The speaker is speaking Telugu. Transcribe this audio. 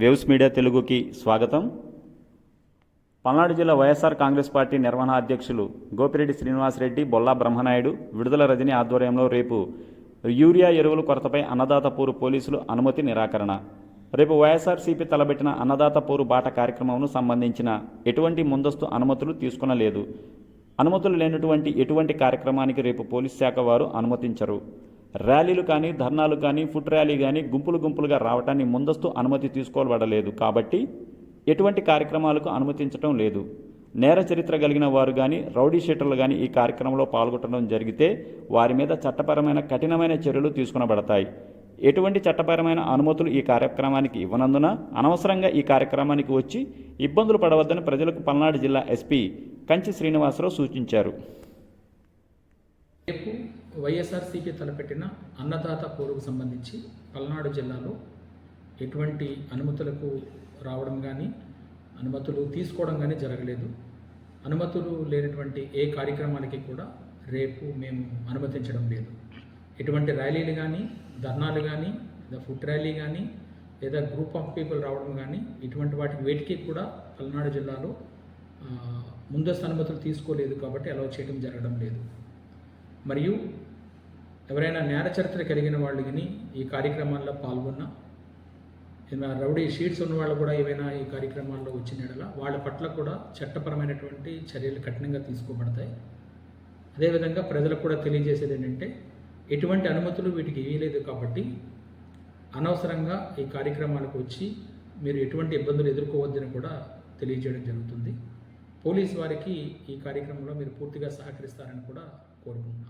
వేవ్స్ మీడియా తెలుగుకి స్వాగతం. పల్నాడు జిల్లా వైఎస్ఆర్ కాంగ్రెస్ పార్టీ నిర్వహణ అధ్యక్షులు గోపిరెడ్డి శ్రీనివాసరెడ్డి బొల్లా బ్రహ్మనాయుడు విడుదల రజని ఆధ్వర్యంలో రేపు యూరియా ఎరువుల కొరతపై అన్నదాతపూరు పోలీసులు అనుమతి నిరాకరణ. రేపు వైఎస్ఆర్సీపీ తలబెట్టిన అన్నదాతపూరు బాట కార్యక్రమంను సంబంధించిన ఎటువంటి ముందస్తు అనుమతులు తీసుకునలేదు. అనుమతులు లేనటువంటి ఎటువంటి కార్యక్రమానికి రేపు పోలీస్ శాఖ వారు అనుమతించరు. ర్యాలీలు కానీ ధర్నాలు కానీ ఫుడ్ ర్యాలీ కానీ గుంపులు గుంపులుగా రావటాన్ని ముందస్తు అనుమతి తీసుకోబడలేదు కాబట్టి ఎటువంటి కార్యక్రమాలకు అనుమతించడం లేదు. నేర చరిత్ర కలిగిన వారు కానీ రౌడీ షీటర్లు కానీ ఈ కార్యక్రమంలో పాల్గొనడం జరిగితే వారి మీద చట్టపరమైన కఠినమైన చర్యలు తీసుకునబడతాయి. ఎటువంటి చట్టపరమైన అనుమతులు ఈ కార్యక్రమానికి ఇవ్వనందున అనవసరంగా ఈ కార్యక్రమానికి వచ్చి ఇబ్బందులు పడవద్దని ప్రజలకు పల్నాడు జిల్లా ఎస్పీ కంచి శ్రీనివాసరావు సూచించారు. వైఎస్ఆర్సీపీ తలపెట్టిన అన్నదాత పోరుకు సంబంధించి పల్నాడు జిల్లాలో ఎటువంటి అనుమతులకు రావడం కానీ అనుమతులు తీసుకోవడం కానీ జరగలేదు. అనుమతులు లేనటువంటి ఏ కార్యక్రమానికి కూడా రేపు మేము అనుమతించడం లేదు. ఎటువంటి ర్యాలీలు కానీ ధర్నాలు కానీ లేదా ఫుడ్ ర్యాలీ కానీ లేదా గ్రూప్ ఆఫ్ పీపుల్ రావడం కానీ ఇటువంటి వాటికి వేటికి కూడా పల్నాడు జిల్లాలో ముందస్తు అనుమతులు తీసుకోలేదు కాబట్టి అలౌ చేయడం జరగడం లేదు. మరియు ఎవరైనా నేర చరిత్ర కలిగిన వాళ్ళు కానీ ఈ కార్యక్రమాల్లో పాల్గొన్న ఏమైనా రౌడీ షీట్స్ ఉన్న వాళ్ళు కూడా ఏవైనా ఈ కార్యక్రమాల్లో వచ్చిన ఎడల వాళ్ళ పట్ల కూడా చట్టపరమైనటువంటి చర్యలు కఠినంగా తీసుకోబడతాయి. అదేవిధంగా ప్రజలకు కూడా తెలియజేసేది ఏంటంటే ఎటువంటి అనుమతులు వీటికి ఇవ్వలేదు కాబట్టి అనవసరంగా ఈ కార్యక్రమాలకు వచ్చి మీరు ఎటువంటి ఇబ్బందులు ఎదుర్కోవద్దని కూడా తెలియజేయడం జరుగుతుంది. పోలీస్ వారికి ఈ కార్యక్రమంలో మీరు పూర్తిగా సహకరిస్తారని కూడా కోరుకుంటున్నాను.